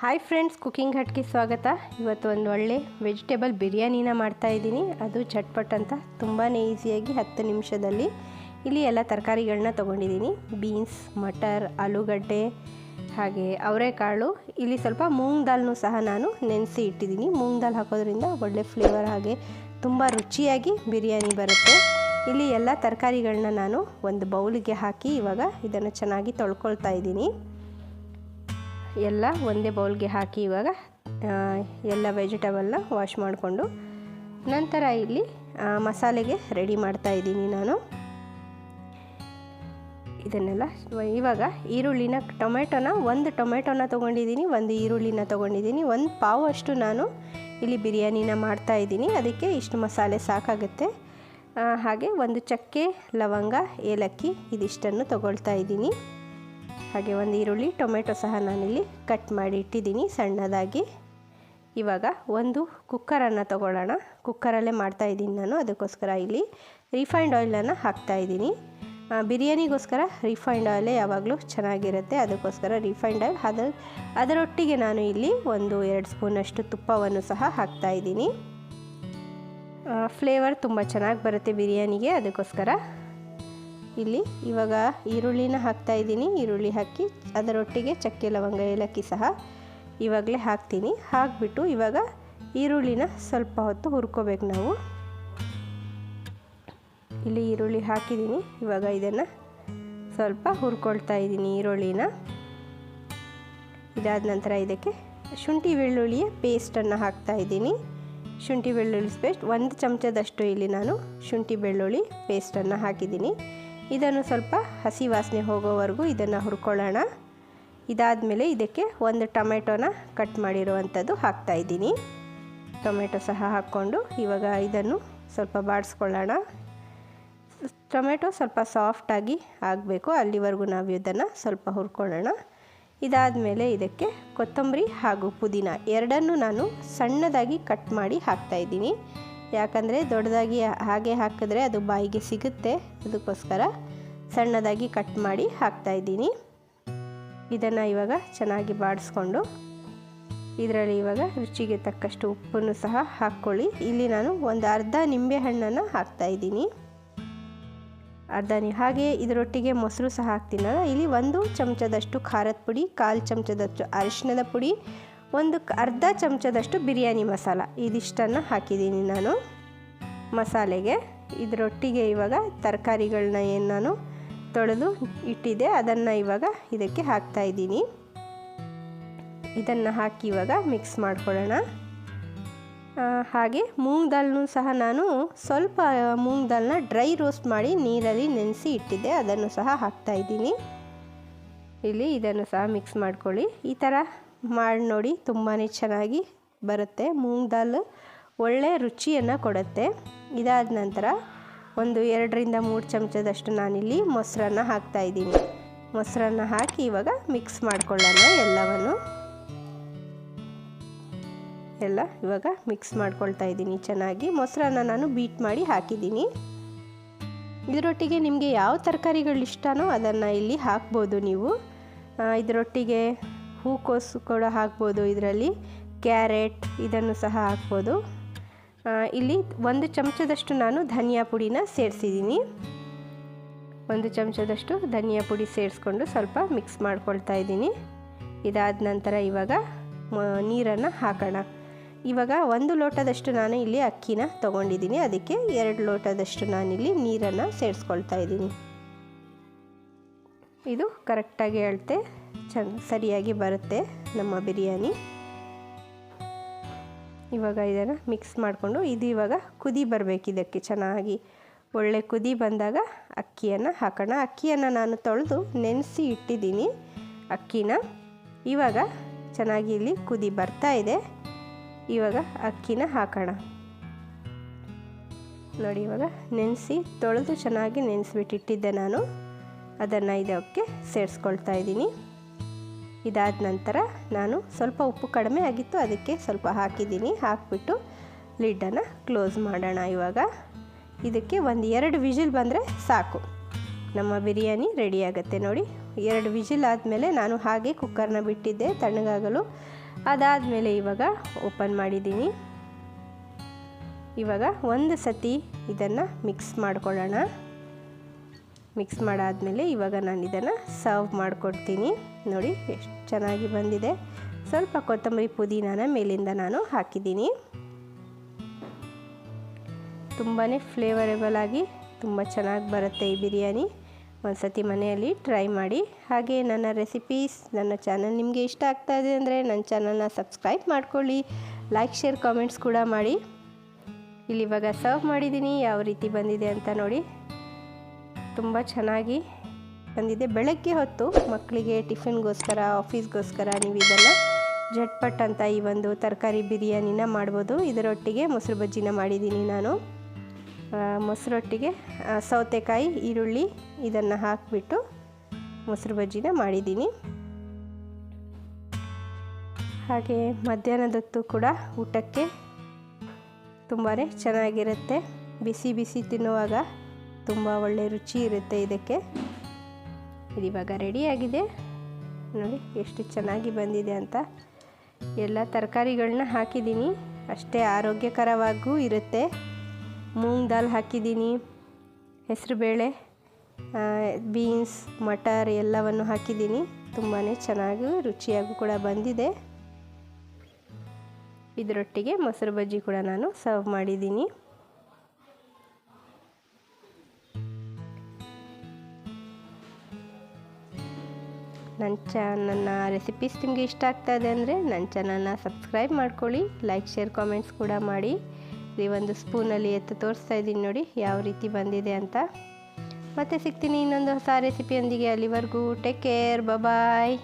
Hi friends cooking ಹಟ್ಗೆ ಸ್ವಾಗತ. ಇವತ್ತು ಒಂದು ಒಳ್ಳೆ ವೆಜಿಟೇಬಲ್ ಬಿರಿಯಾನಿನ ಮಾಡ್ತಾ ಇದ್ದೀನಿ. ಅದು ಚಟ್ಪಟ್ ಅಂತ ತುಂಬಾ ಈಸಿಯಾಗಿ ಹತ್ತು ನಿಮಿಷದಲ್ಲಿ ಇಲ್ಲಿ ಎಲ್ಲ ತರಕಾರಿಗಳನ್ನ ತೊಗೊಂಡಿದ್ದೀನಿ. ಬೀನ್ಸ್ ಮಟರ್ ಆಲೂಗಡ್ಡೆ, ಹಾಗೆ ಅವರೆಕಾಳು. ಇಲ್ಲಿ ಸ್ವಲ್ಪ ಮೂಂಗ್ ದಾಲ್ನು ಸಹ ನಾನು ನೆನೆಸಿ ಇಟ್ಟಿದ್ದೀನಿ. ಮೂಂಗ್ ದಾಲ್ ಹಾಕೋದ್ರಿಂದ ಒಳ್ಳೆ ಫ್ಲೇವರ್ ಹಾಗೆ ತುಂಬ ರುಚಿಯಾಗಿ ಬಿರಿಯಾನಿ ಬರುತ್ತೆ. ಇಲ್ಲಿ ಎಲ್ಲ ತರಕಾರಿಗಳನ್ನ ನಾನು ಒಂದು ಬೌಲಿಗೆ ಹಾಕಿ ಇವಾಗ ಇದನ್ನು ಚೆನ್ನಾಗಿ ತೊಳ್ಕೊಳ್ತಾ ಇದ್ದೀನಿ. ಎಲ್ಲ ಒಂದೇ ಬೌಲ್ಗೆ ಹಾಕಿ ಇವಾಗ ಎಲ್ಲ ವೆಜಿಟೇಬಲ್ನ ವಾಶ್ ಮಾಡಿಕೊಂಡು ನಂತರ ಇಲ್ಲಿ ಮಸಾಲೆಗೆ ರೆಡಿ ಮಾಡ್ತಾ ಇದ್ದೀನಿ ನಾನು. ಇದನ್ನೆಲ್ಲ ಇವಾಗ ಈರುಳ್ಳಿನ, ಟೊಮೆಟೊನ, ಒಂದು ಟೊಮೆಟೊನ ತೊಗೊಂಡಿದ್ದೀನಿ, ಒಂದು ಈರುಳ್ಳಿನ ತೊಗೊಂಡಿದ್ದೀನಿ, ಒಂದು ಪಾವು ಅಷ್ಟು ನಾನು ಇಲ್ಲಿ ಬಿರಿಯಾನಿನ ಮಾಡ್ತಾ ಇದ್ದೀನಿ, ಅದಕ್ಕೆ ಇಷ್ಟು ಮಸಾಲೆ ಸಾಕಾಗುತ್ತೆ. ಹಾಗೆ ಒಂದು ಚಕ್ಕೆ ಲವಂಗ, ಏಲಕ್ಕಿ, ಇದಿಷ್ಟನ್ನು ತಗೊಳ್ತಾ ಇದ್ದೀನಿ. ಹಾಗೆ ಒಂದು ಈರುಳ್ಳಿ, ಟೊಮೆಟೊ ಸಹ ನಾನಿಲ್ಲಿ ಕಟ್ ಮಾಡಿ ಇಟ್ಟಿದ್ದೀನಿ ಸಣ್ಣದಾಗಿ. ಇವಾಗ ಒಂದು ಕುಕ್ಕರನ್ನು ತೊಗೊಳ್ಳೋಣ. ಕುಕ್ಕರಲ್ಲೇ ಮಾಡ್ತಾಯಿದ್ದೀನಿ ನಾನು, ಅದಕ್ಕೋಸ್ಕರ ಇಲ್ಲಿ ರಿಫೈಂಡ್ ಆಯಿಲನ್ನು ಹಾಕ್ತಾ ಇದ್ದೀನಿ. ಬಿರಿಯಾನಿಗೋಸ್ಕರ ರಿಫೈಂಡ್ ಆಯಿಲೇ ಯಾವಾಗಲೂ ಚೆನ್ನಾಗಿರುತ್ತೆ, ಅದಕ್ಕೋಸ್ಕರ ರಿಫೈಂಡ್ ಆಯಿಲ್ ಅದ ಅದರೊಟ್ಟಿಗೆ ನಾನು ಇಲ್ಲಿ ಒಂದು ಎರಡು ಸ್ಪೂನಷ್ಟು ತುಪ್ಪವನ್ನು ಸಹ ಹಾಕ್ತಾ ಇದ್ದೀನಿ. ಫ್ಲೇವರ್ ತುಂಬ ಚೆನ್ನಾಗಿ ಬರುತ್ತೆ ಬಿರಿಯಾನಿಗೆ, ಅದಕ್ಕೋಸ್ಕರ. ಇಲ್ಲಿ ಇವಾಗ ಈರುಳ್ಳಿನ ಹಾಕ್ತಾ ಇದ್ದೀನಿ. ಈರುಳ್ಳಿ ಹಾಕಿ ಅದರೊಟ್ಟಿಗೆ ಚಕ್ಕೆ, ಲವಂಗ, ಏಲಕ್ಕಿ ಸಹ ಇವಾಗಲೇ ಹಾಕ್ತೀನಿ. ಹಾಕಿಬಿಟ್ಟು ಇವಾಗ ಈರುಳ್ಳಿನ ಸ್ವಲ್ಪ ಹೊತ್ತು ಹುರ್ಕೋಬೇಕು ನಾವು. ಇಲ್ಲಿ ಈರುಳ್ಳಿ ಹಾಕಿದ್ದೀನಿ. ಇವಾಗ ಇದನ್ನು ಸ್ವಲ್ಪ ಹುರ್ಕೊಳ್ತಾ ಇದ್ದೀನಿ ಈರುಳ್ಳಿನ. ಇದಾದ ನಂತರ ಇದಕ್ಕೆ ಶುಂಠಿ ಬೆಳ್ಳುಳ್ಳಿಯ ಪೇಸ್ಟನ್ನು ಹಾಕ್ತಾ ಇದ್ದೀನಿ. ಶುಂಠಿ ಬೆಳ್ಳುಳ್ಳಿ ಪೇಸ್ಟ್ ಒಂದು ಚಮಚದಷ್ಟು ಇಲ್ಲಿ ನಾನು ಶುಂಠಿ ಬೆಳ್ಳುಳ್ಳಿ ಪೇಸ್ಟನ್ನು ಹಾಕಿದ್ದೀನಿ. ಇದನ್ನು ಸ್ವಲ್ಪ ಹಸಿ ವಾಸನೆ ಹೋಗೋವರೆಗೂ ಇದನ್ನು ಹುರ್ಕೊಳ್ಳೋಣ. ಇದಾದಮೇಲೆ ಇದಕ್ಕೆ ಒಂದು ಟೊಮೆಟೊನ ಕಟ್ ಮಾಡಿರುವಂಥದ್ದು ಹಾಕ್ತಾ ಇದ್ದೀನಿ. ಟೊಮೆಟೊ ಸಹ ಹಾಕ್ಕೊಂಡು ಇವಾಗ ಇದನ್ನು ಸ್ವಲ್ಪ ಬಾಡಿಸ್ಕೊಳ್ಳೋಣ. ಟೊಮೆಟೊ ಸ್ವಲ್ಪ ಸಾಫ್ಟಾಗಿ ಆಗಬೇಕು. ಅಲ್ಲಿವರೆಗೂ ನಾವು ಇದನ್ನು ಸ್ವಲ್ಪ ಹುರ್ಕೊಳ್ಳೋಣ. ಇದಾದಮೇಲೆ ಇದಕ್ಕೆ ಕೊತ್ತಂಬರಿ ಹಾಗೂ ಪುದೀನ ಎರಡನ್ನೂ ನಾನು ಸಣ್ಣದಾಗಿ ಕಟ್ ಮಾಡಿ ಹಾಕ್ತಾಯಿದ್ದೀನಿ ಯಾಕಂದರೆ ದೊಡ್ಡದಾಗಿ ಹಾಗೆ ಹಾಕಿದ್ರೆ ಅದು ಬಾಯಿಗೆ ಸಿಗುತ್ತೆ. ಅದಕ್ಕೋಸ್ಕರ ಸಣ್ಣದಾಗಿ ಕಟ್ ಮಾಡಿ ಹಾಕ್ತಾಯಿದ್ದೀನಿ ಇದನ್ನು ಇವಾಗ ಚೆನ್ನಾಗಿ ಬಾಡಿಸ್ಕೊಂಡು ಇದರಲ್ಲಿ ಇವಾಗ ರುಚಿಗೆ ತಕ್ಕಷ್ಟು ಉಪ್ಪನ್ನು ಸಹ ಹಾಕ್ಕೊಳ್ಳಿ. ಇಲ್ಲಿ ನಾನು ಒಂದು ಅರ್ಧ ನಿಂಬೆ ಹಣ್ಣನ್ನು ಹಾಕ್ತಾಯಿದ್ದೀನಿ ಅರ್ಧ ನಿ, ಹಾಗೆ ಇದರೊಟ್ಟಿಗೆ ಮೊಸರು ಸಹ ಹಾಕ್ತೀನಲ್ಲ ಇಲ್ಲಿ ಒಂದು ಚಮಚದಷ್ಟು ಖಾರದ ಪುಡಿ, ಕಾಲು ಚಮಚದಷ್ಟು ಅರಿಶಿನದ ಪುಡಿ ಒಂದು ಅರ್ಧ ಚಮಚದಷ್ಟು ಬಿರಿಯಾನಿ ಮಸಾಲ. ಇದಿಷ್ಟನ್ನು ಹಾಕಿದ್ದೀನಿ ನಾನು. ಮಸಾಲೆಗೆ. ಇದರೊಟ್ಟಿಗೆ ಇವಾಗ ತರಕಾರಿಗಳನ್ನ ಏನು ನಾನು ತೊಳೆದು ಇಟ್ಟಿದ್ದೆ, ಅದನ್ನು ಇವಾಗ ಇದಕ್ಕೆ ಹಾಕ್ತಾ ಇದ್ದೀನಿ. ಇದನ್ನು ಹಾಕಿ ಇವಾಗ ಮಿಕ್ಸ್ ಮಾಡ್ಕೊಳ್ಳೋಣ. ಹಾಗೆ ಮೂಂಗ್ ದಾಲ್ನೂ ಸಹ ನಾನು ಸ್ವಲ್ಪ ಮೂಂಗ್ ದಾಲ್ನ ಡ್ರೈ ರೋಸ್ಟ್ ಮಾಡಿ ನೀರಲ್ಲಿ ನೆನೆಸಿ ಇಟ್ಟಿದ್ದೆ, ಅದನ್ನು ಸಹ ಹಾಕ್ತಾ ಇದ್ದೀನಿ. ಇಲ್ಲಿ ಇದನ್ನು ಸಹ ಮಿಕ್ಸ್ ಮಾಡ್ಕೊಳ್ಳಿ. ಈ ಥರ ಮಾಡಿ ನೋಡಿ ತುಂಬಾ ಚೆನ್ನಾಗಿ ಬರುತ್ತೆ. ಮೂಂಗ್ ದಾಲ್ ಒಳ್ಳೆಯ ರುಚಿಯನ್ನು ಕೊಡುತ್ತೆ. ಇದಾದ ನಂತರ ಒಂದು ಎರಡರಿಂದ ಮೂರು ಚಮಚದಷ್ಟು ನಾನಿಲ್ಲಿ ಮೊಸರನ್ನ ಹಾಕ್ತಾ ಇದ್ದೀನಿ. ಮೊಸರನ್ನು ಹಾಕಿ ಇವಾಗ ಮಿಕ್ಸ್ ಮಾಡ್ಕೊಳ್ಳೋಣ ಎಲ್ಲವನ್ನು. ಎಲ್ಲ ಇವಾಗ ಮಿಕ್ಸ್ ಮಾಡ್ಕೊಳ್ತಾ ಇದ್ದೀನಿ ಚೆನ್ನಾಗಿ. ಮೊಸರನ್ನ ನಾನು ಬೀಟ್ ಮಾಡಿ ಹಾಕಿದ್ದೀನಿ. ಇದರೊಟ್ಟಿಗೆ ನಿಮಗೆ ಯಾವ ತರಕಾರಿಗಳು ಇಷ್ಟನೋ ಅದನ್ನು ಇಲ್ಲಿ ಹಾಕ್ಬೋದು ನೀವು. ಇದರೊಟ್ಟಿಗೆ ಹೂಕೋಸು ಕೂಡ ಹಾಕ್ಬೋದು ಇದರಲ್ಲಿ. ಕ್ಯಾರೆಟ್ ಇದನ್ನು ಸಹ ಹಾಕ್ಬೋದು. ಇಲ್ಲಿ ಒಂದು ಚಮಚದಷ್ಟು ನಾನು ಧನಿಯಾ ಪುಡಿನ ಸೇರಿಸಿದ್ದೀನಿ. ಒಂದು ಚಮಚದಷ್ಟು ಧನಿಯಾ ಪುಡಿ ಸೇರಿಸ್ಕೊಂಡು ಸ್ವಲ್ಪ ಮಿಕ್ಸ್ ಮಾಡ್ಕೊಳ್ತಾ ಇದ್ದೀನಿ. ಇದಾದ ನಂತರ ಇವಾಗ ನೀರನ್ನು ಹಾಕೋಣ. ಇವಾಗ ಒಂದು ಲೋಟದಷ್ಟು ನಾನು ಇಲ್ಲಿ ಅಕ್ಕಿನ ತೊಗೊಂಡಿದ್ದೀನಿ. ಅದಕ್ಕೆ ಎರಡು ಲೋಟದಷ್ಟು ನಾನಿಲ್ಲಿ ನೀರನ್ನು ಸೇರಿಸ್ಕೊಳ್ತಾ ಇದ್ದೀನಿ. ಇದು ಕರೆಕ್ಟಾಗಿ ಅಳತೆ ಚೆನ್ನ ಸರಿಯಾಗಿ ಬರುತ್ತೆ ನಮ್ಮ ಬಿರಿಯಾನಿ. ಇವಾಗ ಇದನ್ನು ಮಿಕ್ಸ್ ಮಾಡಿಕೊಂಡು, ಇದು ಇವಾಗ ಕುದಿ ಬರಬೇಕು ಇದಕ್ಕೆ ಚೆನ್ನಾಗಿ. ಒಳ್ಳೆ ಕುದಿ ಬಂದಾಗ ಅಕ್ಕಿಯನ್ನು ಹಾಕೋಣ. ಅಕ್ಕಿಯನ್ನು ನಾನು ತೊಳೆದು ನೆನೆಸಿ ಇಟ್ಟಿದ್ದೀನಿ ಅಕ್ಕಿನ. ಇವಾಗ ಚೆನ್ನಾಗಿ ಇಲ್ಲಿ ಕುದಿ ಬರ್ತಾ ಇದೆ. ಇವಾಗ ಅಕ್ಕಿನ ಹಾಕೋಣ. ನೋಡಿ, ಇವಾಗ ನೆನೆಸಿ ತೊಳೆದು ಚೆನ್ನಾಗಿ ನೆನೆಸ್ಬಿಟ್ಟಿಟ್ಟಿದ್ದೆ ನಾನು. ಅದನ್ನು ಇದಕ್ಕೆ ಸೇರಿಸ್ಕೊಳ್ತಾ ಇದ್ದೀನಿ. ಇದಾದ ನಂತರ ನಾನು ಸ್ವಲ್ಪ ಉಪ್ಪು ಕಡಿಮೆ ಆಗಿತ್ತು, ಅದಕ್ಕೆ ಸ್ವಲ್ಪ ಹಾಕಿದ್ದೀನಿ. ಹಾಕಿಬಿಟ್ಟು ಲಿಡ್ಡನ್ನು ಕ್ಲೋಸ್ ಮಾಡೋಣ ಇವಾಗ. ಇದಕ್ಕೆ ಒಂದು ಎರಡು ವಿಜಿಲ್ ಬಂದರೆ ಸಾಕು. ನಮ್ಮ ಬಿರಿಯಾನಿ ರೆಡಿ ನೋಡಿ. ಎರಡು ವಿಜಿಲ್ ಆದಮೇಲೆ ನಾನು ಹಾಗೆ ಕುಕ್ಕರ್ನ ಬಿಟ್ಟಿದ್ದೆ ತಣ್ಣಗಾಗಲು. ಅದಾದಮೇಲೆ ಇವಾಗ ಓಪನ್ ಮಾಡಿದ್ದೀನಿ. ಇವಾಗ ಒಂದು ಸತಿ ಇದನ್ನು ಮಿಕ್ಸ್ ಮಾಡ್ಕೊಳ್ಳೋಣ. ಮಿಕ್ಸ್ ಮಾಡಾದಮೇಲೆ ಇವಾಗ ನಾನು ಇದನ್ನು ಸರ್ವ್ ಮಾಡಿಕೊಡ್ತೀನಿ. ನೋಡಿ, ಎಷ್ಟು ಚೆನ್ನಾಗಿ ಬಂದಿದೆ. ಸ್ವಲ್ಪ ಕೊತ್ತಂಬರಿ ಪುದೀನಾನ ಮೇಲಿಂದ ನಾನು ಹಾಕಿದ್ದೀನಿ. ತುಂಬಾ ಫ್ಲೇವರೇಬಲ್ ಆಗಿ ತುಂಬ ಚೆನ್ನಾಗಿ ಬರುತ್ತೆ ಈ ಬಿರಿಯಾನಿ. ಒಂದು ಸತಿ ಮನೆಯಲ್ಲಿ ಟ್ರೈ ಮಾಡಿ. ಹಾಗೆ ನನ್ನ ರೆಸಿಪೀಸ್ ನನ್ನ ಚಾನಲ್ ನಿಮಗೆ ಇಷ್ಟ ಆಗ್ತಾ ಇದೆ ಅಂದರೆ ನನ್ನ ಚಾನಲ್ನ ಸಬ್ಸ್ಕ್ರೈಬ್ ಮಾಡ್ಕೊಳ್ಳಿ. ಲೈಕ್ ಶೇರ್ ಕಾಮೆಂಟ್ಸ್ ಕೂಡ ಮಾಡಿ. ಇಲ್ಲಿ ಇವಾಗ ಸರ್ವ್ ಮಾಡಿದ್ದೀನಿ. ಯಾವ ರೀತಿ ಬಂದಿದೆ ಅಂತ ನೋಡಿ. ತುಂಬ ಚೆನ್ನಾಗಿ ಬಂದಿದೆ. ಬೆಳಗ್ಗೆ ಹೊತ್ತು ಮಕ್ಕಳಿಗೆ ಟಿಫಿನ್ಗೋಸ್ಕರ ಆಫೀಸ್ಗೋಸ್ಕರ ನೀವು ಇದನ್ನು ಜಟ್ಪಟ್ ಅಂತ ಈ ಒಂದು ತರಕಾರಿ ಬಿರಿಯಾನಿನ ಮಾಡ್ಬೋದು. ಇದರೊಟ್ಟಿಗೆ ಮೊಸರು ಬಜ್ಜಿನ ಮಾಡಿದ್ದೀನಿ ನಾನು. ಮೊಸರೊಟ್ಟಿಗೆ ಸೌತೆಕಾಯಿ, ಈರುಳ್ಳಿ ಇದನ್ನು ಹಾಕಿಬಿಟ್ಟು ಮೊಸರು ಬಜ್ಜಿನ ಮಾಡಿದ್ದೀನಿ. ಹಾಗೆ ಮಧ್ಯಾಹ್ನದೊತ್ತು ಕೂಡ ಊಟಕ್ಕೆ ತುಂಬಾ ಚೆನ್ನಾಗಿರುತ್ತೆ. ಬಿಸಿ ಬಿಸಿ ತಿನ್ನುವಾಗ ತುಂಬ ಒಳ್ಳೆ ರುಚಿ ಇರುತ್ತೆ ಇದಕ್ಕೆ. ಇದಿವಾಗ ರೆಡಿಯಾಗಿದೆ ನೋಡಿ ಎಷ್ಟು ಚೆನ್ನಾಗಿ ಬಂದಿದೆ ಅಂತ. ಎಲ್ಲ ತರಕಾರಿಗಳನ್ನ ಹಾಕಿದ್ದೀನಿ. ಅಷ್ಟೇ ಆರೋಗ್ಯಕರವಾಗೂ ಇರುತ್ತೆ. ಮೂಂಗ್ ದಾಲ್ ಹಾಕಿದ್ದೀನಿ ಹೆಸರುಬೇಳೆ ಬೀನ್ಸ್, ಮಟರ್ ಎಲ್ಲವನ್ನು ಹಾಕಿದ್ದೀನಿ. ತುಂಬಾ ಚೆನ್ನಾಗಿ ರುಚಿಯಾಗೂ ಕೂಡ ಬಂದಿದೆ. ಇದರೊಟ್ಟಿಗೆ ಮೊಸರು ಬಜ್ಜಿ ಕೂಡ ನಾನು ಸರ್ವ್ ಮಾಡಿದ್ದೀನಿ. ನನ್ನ ಚ ನನ್ನ ರೆಸಿಪೀಸ್ ನಿಮಗೆ ಇಷ್ಟ ಆಗ್ತಾ ಇದೆ ಅಂದರೆ ನನ್ನ ಚಾನಲ್ನ ಸಬ್ಸ್ಕ್ರೈಬ್ ಮಾಡ್ಕೊಳ್ಳಿ, ಲೈಕ್, ಶೇರ್, ಕಾಮೆಂಟ್ಸ್ ಕೂಡ ಮಾಡಿ. ಈ ಒಂದು ಸ್ಪೂನಲ್ಲಿ ಎತ್ತು ತೋರಿಸ್ತಾ ಇದ್ದೀನಿ ನೋಡಿ ಯಾವ ರೀತಿ ಬಂದಿದೆ ಅಂತ. ಮತ್ತೆ ಸಿಗ್ತೀನಿ ಇನ್ನೊಂದು ಹೊಸ ರೆಸಿಪಿಯೊಂದಿಗೆ ಅಲ್ಲಿವರೆಗೂ ಟೇಕ್ ಕೇರ್ ಬಾಯ್